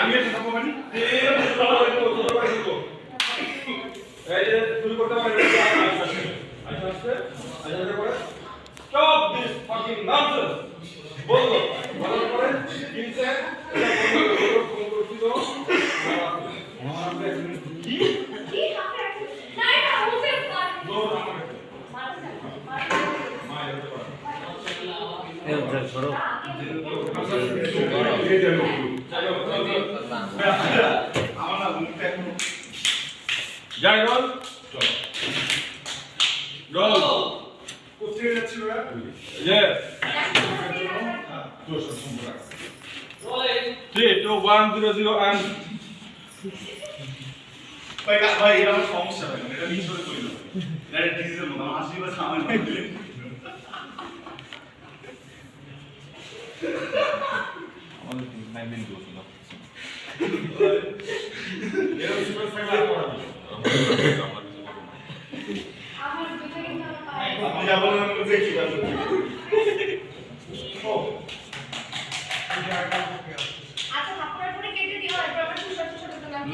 আমি একটা থাকব মানে এই যে শুরু করতে পারি আচ্ছা আচ্ছা আচ্ছা করে স্টপ দিস ফাকিং ননসেন্স বলল বলার পরে কিনছে এটা বন্ধ করে ফোন করছিল কি হাতে রাখছিস? না, three two one zero zero and ভাই ভাই এটা আমার সমস্যা ভাই এটা মিশরে করি না এটা ডিজিটাল মতো আমার হাসি পাচ্ছে আমার আমাদের নাইন মিনিট বসে দাও এরকম super cycle আর করা যাবে না। আমার দুটো কিন্তু আমার পায়ে- আপনি যা আমি দেখি ও,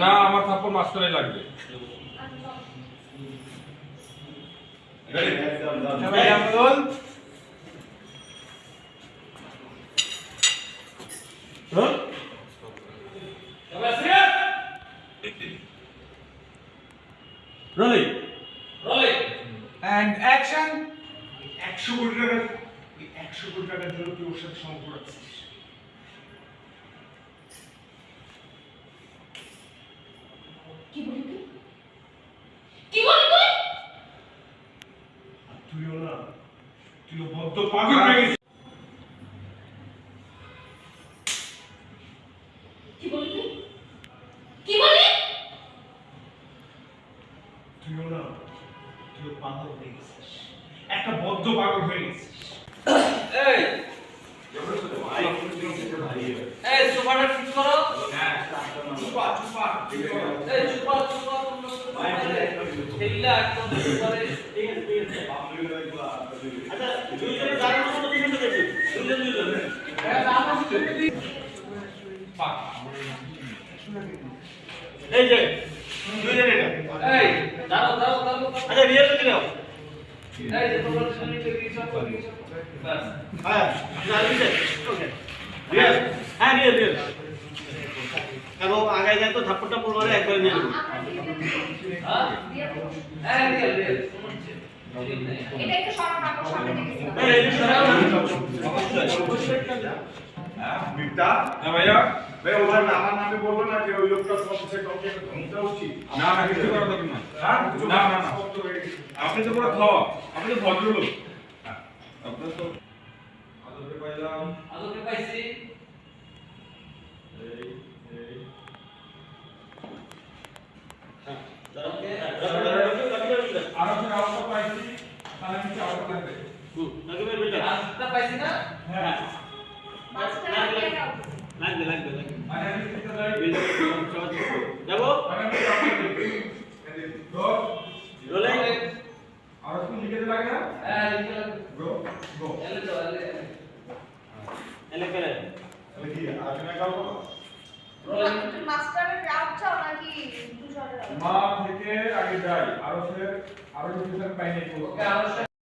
না আমার থাপ্পড় মাঝখানে লাগবে আচ্ছা? Rolling. And action! একশো কোটি টাকা একশো কোটি টাকার জন্য তুই ওর সাথে সম্পর্ক রাখছিস কি বলি তুই? কি বলি তুই? তুইও না তুইও বদ্ধ পাগল হয়ে গেছিস কি বলি তুই? কি বলি? তুইও না তুইও পাগল হয়ে গেছিস একটা বদ্ধ পাগল হয়ে গেছিস এই। এই সোফাটা ঠিক করো চুপা চুপা চুপা চুপা খেললে একদম করে আপনি এগুলো আপনাদের- আচ্ছা, দুইজনে দাঁড়ানোর মতো পিছনে দেখি। দুইজন দুইজন। এই যে, দুইজন এটা। এই দাঁড়াও দাঁড়াও দাঁড়াও আচ্ছা। এই যে তোমরা শুনে যে বাস হ্যাঁ, না, রিয়াজ। Okay. রিয়াজ। হ্যাঁ, রিয়াজ, রিয়াজ। এবং আগায় যায় তো থাপ্পড় টাপ্পড় মারে একবারে নিয়ে নেব। আমরা দিয়ে দেবো। হ্যাঁ দিয়ে দেবো। এই রিয়েল রিয়েল এটা একটু সরা পাগল, সামনে দিকে। এই, এই যে সরাও। না। হ্যাঁ, মিথ্যা? হ্যাঁ ভাইয়া? ভাই ওরা না আমার নামে বলল না যে ওই লোকটা সাথে কাউকে ঘুমটা উচিত? না না কিছু করা দরকার না হ্যাঁ না না না। হয়ে। আপনি তো পুরো খাওয়া আপনি তো ভদ্রলোক। হ্যাঁ, আপনার তো আদরে পাইলাম। আদকে পাইছি। এই এই। ওকে আর আপনি আওয়াজটা পাইছি তাহলে কিছু আওয়াজ লাগবে হুম, নাকিবের বেটা। আজটা পাইছি না হ্যাঁ, মাঝখানে দিয়ে দাও। লাগবে, লাগবে, লাগবে। মানে আমি কিছু যাই বেটা, সহজ। যাব? মানে আমি আপনাকে দশ Rolling. আর একটু লিখে দিতে লাগে না হ্যাঁ লিখে গো গো এলে মাস্টারের রাউট চাও নাকি মা থেকে আগে যাই। আরও সে আরও কিছু পাইনি। ওকে আরও